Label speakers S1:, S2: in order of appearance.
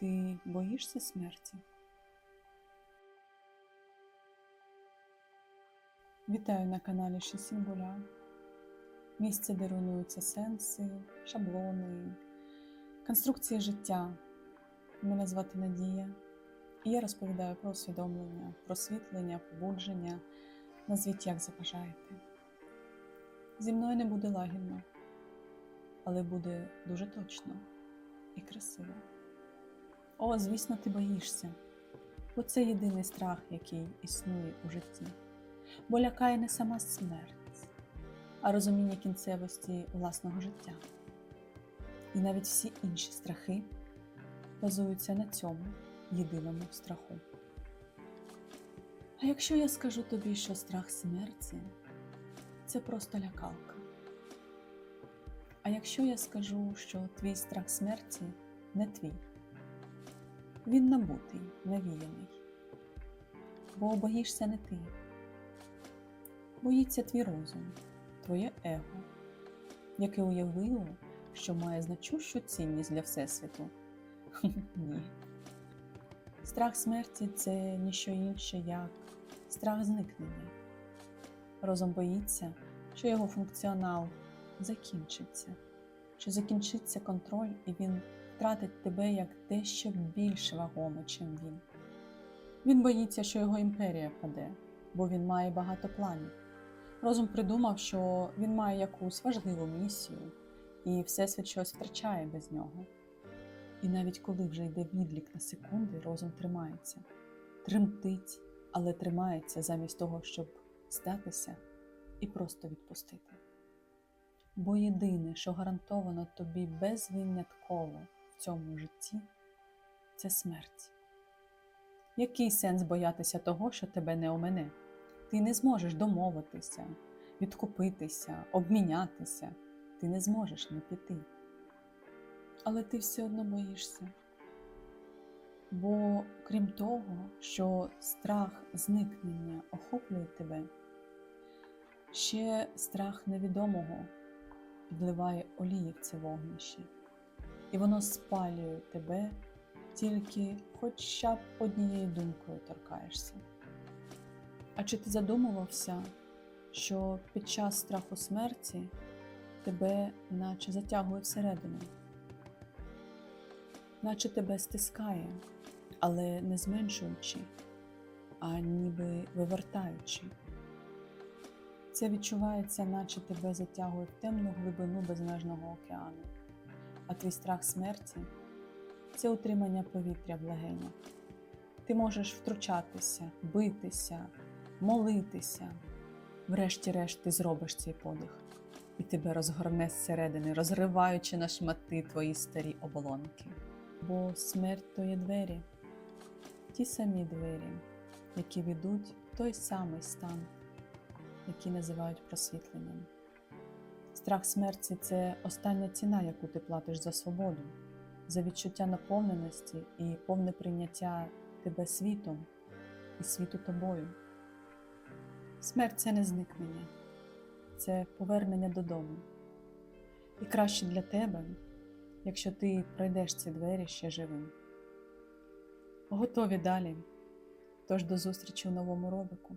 S1: Ти боїшся смерті? Вітаю на каналі Шісімбуля. Місце, де руйнуються сенси, шаблони, конструкції життя. Мене звати Надія, і я розповідаю про усвідомлення, просвітлення, побудження. Назвіть, як забажаєте. Зі мною не буде лагідно, але буде дуже точно і красиво. О, звісно, ти боїшся, бо це єдиний страх, який існує у житті, бо лякає не сама смерть, а розуміння кінцевості власного життя. І навіть всі інші страхи базуються на цьому єдиному страху. А якщо я скажу тобі, що страх смерті це просто лякалка. А якщо я скажу, що твій страх смерті не твій, він набутий, навіяний, бо боїшся не ти, боїться твій розум, твоє его, яке уявило, що має значущу цінність для Всесвіту. Ні. Страх смерті це ніщо інше, як страх зникнення. Розум боїться, що його функціонал закінчиться, що закінчиться контроль, і він втратить тебе як дещо більш вагоме, чим він. Він боїться, що його імперія паде, бо він має багато планів. Розум придумав, що він має якусь важливу місію, і Всесвіт щось втрачає без нього. І навіть коли вже йде відлік на секунди, розум тримається, тремтить, але тримається замість того, щоб здатися і просто відпустити. Бо єдине, що гарантовано тобі безвинятково цьому житті, це смерть. Який сенс боятися того, що тебе не омене? Ти не зможеш домовитися, відкупитися, обмінятися, ти не зможеш не піти. Але ти все одно боїшся. Бо крім того, що страх зникнення охоплює тебе, ще страх невідомого підливає олії в це вогнище, і воно спалює тебе тільки хоча б однією думкою торкаєшся. А чи ти задумувався, що під час страху смерті тебе наче затягує всередину? наче тебе стискає, але не зменшуючи, а ніби вивертаючи. Це відчувається, наче тебе затягує в темну глибину безмежного океану, а твій страх смерті це утримання повітря в легенях. Ти можеш втручатися, битися, молитися. Врешті-решт ти зробиш цей подих, і тебе розгорне зсередини, розриваючи на шмати твої старі оболонки бо смерть то є двері, ті самі двері, які ведуть в той самий стан, який називають просвітленням. Страх смерті це остання ціна, яку ти платиш за свободу, за відчуття наповненості і повне прийняття тебе світом і світу тобою. Смерть це не зникнення, це повернення додому. І краще для тебе якщо ти пройдеш ці двері ще живим. Готові далі. Тож до зустрічі у новому ролику.